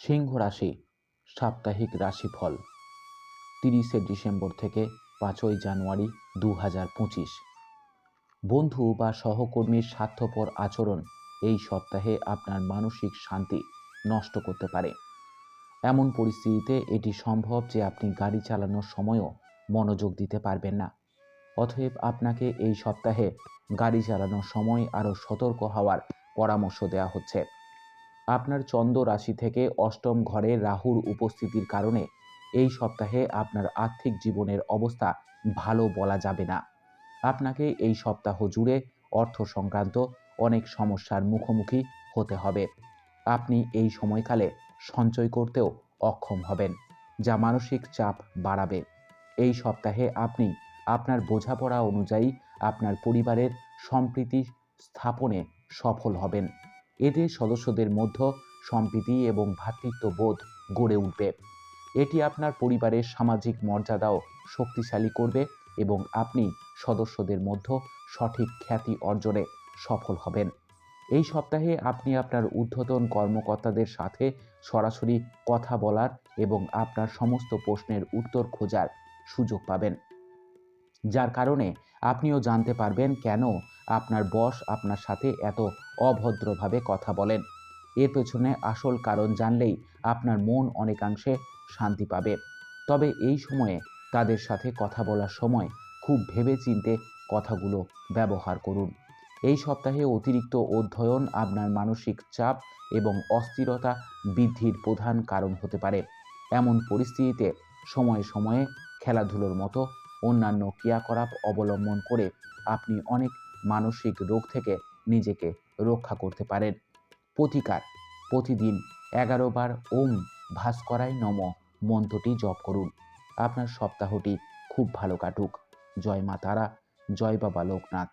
সিংহ রাশি, সাপ্তাহিক রাশিফল। তিরিশে ডিসেম্বর থেকে পাঁচই জানুয়ারি দু হাজার পঁচিশ। বন্ধু বা সহকর্মীর স্বার্থপর আচরণ এই সপ্তাহে আপনার মানসিক শান্তি নষ্ট করতে পারে। এমন পরিস্থিতিতে এটি সম্ভব যে আপনি গাড়ি চালানোর সময়ও মনোযোগ দিতে পারবেন না। অতএব আপনাকে এই সপ্তাহে গাড়ি চালানোর সময় আরও সতর্ক হওয়ার পরামর্শ দেওয়া হচ্ছে। আপনার চন্দ্র রাশি থেকে অষ্টম ঘরে রাহুর উপস্থিতির কারণে এই সপ্তাহে আপনার আর্থিক জীবনের অবস্থা ভালো বলা যাবে না। আপনাকে এই সপ্তাহ জুড়ে অর্থ সংক্রান্ত অনেক সমস্যার মুখোমুখি হতে হবে। আপনি এই সময়কালে সঞ্চয় করতেও অক্ষম হবেন, যা মানসিক চাপ বাড়াবে। এই সপ্তাহে আপনি আপনার বোঝাপড়া অনুযায়ী আপনার পরিবারের সম্প্রীতি স্থাপনে সফল হবেন। এতে সদস্যদের মধ্যে সম্প্রীতি এবং ভ্রাতৃত্ববোধ গড়ে উঠবে। এটি আপনার পরিবারের সামাজিক মর্যাদাও শক্তিশালী করবে এবং আপনি সদস্যদের মধ্যে সঠিক খ্যাতি অর্জনে সফল হবেন। এই সপ্তাহে আপনি আপনার ঊর্ধ্বতন কর্মকর্তাদের সাথে সরাসরি কথা বলার এবং আপনার সমস্ত প্রশ্নের উত্তর খোঁজার সুযোগ পাবেন। যার কারণে আপনিও জানতে পারবেন কেন আপনার বস আপনার সাথে এত অভদ্রভাবে কথা বলেন। এর পেছনে আসল কারণ জানলেই আপনার মন অনেকাংশে শান্তি পাবে। তবে এই সময়ে তাদের সাথে কথা বলার সময় খুব ভেবে চিনতে কথাগুলো ব্যবহার করুন। এই সপ্তাহে অতিরিক্ত অধ্যয়ন আপনার মানসিক চাপ এবং অস্থিরতা বৃদ্ধির প্রধান কারণ হতে পারে। এমন পরিস্থিতিতে সময়ে সময়ে খেলাধুলোর মতো অন্যান্য ক্রিয়াকলাপ অবলম্বন করে আপনি অনেক মানসিক রোগ থেকে নিজেকে রক্ষা করতে পারেন। প্রতিকার, প্রতিদিন এগারো বার ওম ভাস্করায় নম মন্ত্রটি জপ করুন। আপনার সপ্তাহটি খুব ভালো কাটুক। জয় মা তারা, জয় বাবা লোকনাথ।